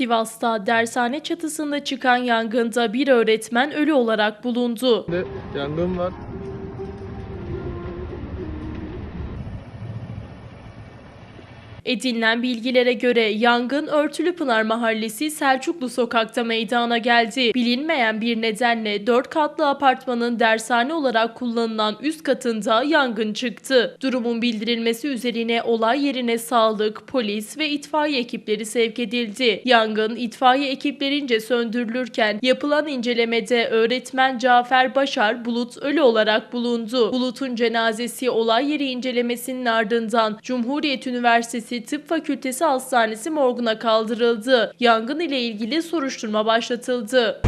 Sivas'ta dershane çatısında çıkan yangında bir öğretmen ölü olarak bulundu. Yangın var. Edinilen bilgilere göre yangın Örtülüpınar Mahallesi Selçuklu Sokak'ta meydana geldi. Bilinmeyen bir nedenle 4 katlı apartmanın dershane olarak kullanılan üst katında yangın çıktı. Durumun bildirilmesi üzerine olay yerine sağlık, polis ve itfaiye ekipleri sevk edildi. Yangın itfaiye ekiplerince söndürülürken yapılan incelemede öğretmen Cafer Başar Bulut ölü olarak bulundu. Bulut'un cenazesi olay yeri incelemesinin ardından Cumhuriyet Üniversitesi Tıp Fakültesi Hastanesi morguna kaldırıldı. Yangın ile ilgili soruşturma başlatıldı.